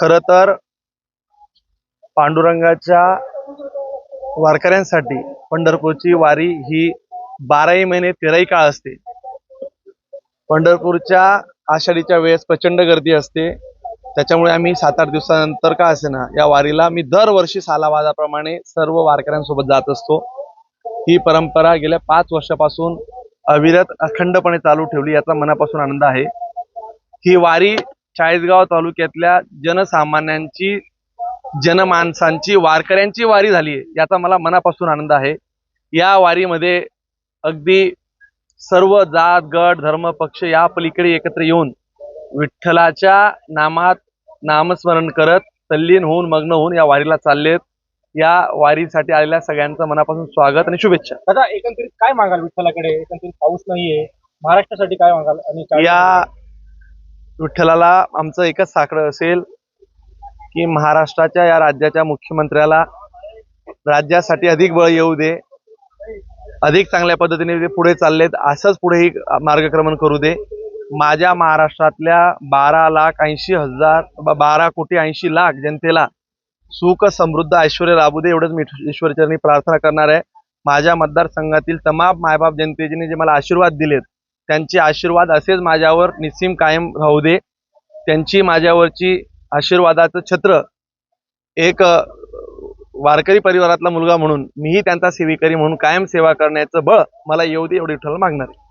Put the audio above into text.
खर तर पांडुरंगाच्या वारकऱ्यांसाठी पंढरपूरची वारी ही बाराही महिने तेराही काळ असते. पंढरपूरच्या आषाढीच्या वेळेस प्रचंड गर्दी असते. त्याच्यामुळे आम्ही सात आठ दिवसानंतर का असेना या वारीला मी दरवर्षी सालावादाप्रमाणे सर्व वारकऱ्यांसोबत जात असतो. ही परंपरा गेल्या पाच वर्षापासून अविरत अखंडपणे चालू ठेवली याचा मनापासून आनंद आहे. ही वारी चाळीसगाव तालुक्यातल्या जनसामान्यांची जनमानसांची वारकऱ्यांची वारी झाली याचा मला मनापासून आनंद आहे. या वारीमध्ये अगदी सर्व जात गट धर्म पक्ष या पलीकडे एकत्र येऊन विठ्ठलाच्या नामात नामस्मरण करत तल्लीन होऊन मग्न होऊन या वारीला चाललेत या वारीसाठी आलेल्या सगळ्यांचं मनापासून स्वागत आणि शुभेच्छा. दादा एकंदरीत काय मागाल विठ्ठलाकडे? एकंदरीत पाऊस नाहीये. महाराष्ट्रासाठी काय मागाल? आणि या विठ्ठलाला आमचं एकच साकडं असेल की महाराष्ट्राच्या या राज्याच्या मुख्यमंत्र्याला राज्यासाठी अधिक बळ येऊ दे अधिक चांगल्या पद्धतीने ते पुढे चाललेत असंच पुढेही मार्गक्रमण करू दे. माझ्या महाराष्ट्रातल्या बारा लाख ऐंशी हजार बारा कोटी ऐंशी लाख जनतेला सुख समृद्ध ऐश्वर लाभू दे एवढंच मी ईश्वरचरणी प्रार्थना करणार आहे. माझ्या मतदारसंघातील तमाम मायबाप जनतेने जे मला आशीर्वाद दिलेत त्यांचे आशीर्वाद असेच माझ्यावर निस्सीम कायम राहू दे. त्यांची माझ्यावरची आशीर्वादाचं छत्र एक वारकरी परिवारातला मुलगा म्हणून मीही त्यांचा सेवेकरी म्हणून कायम सेवा करण्याचं बळ मला येऊ दे एवढी विठ्ठल मागणार आहे.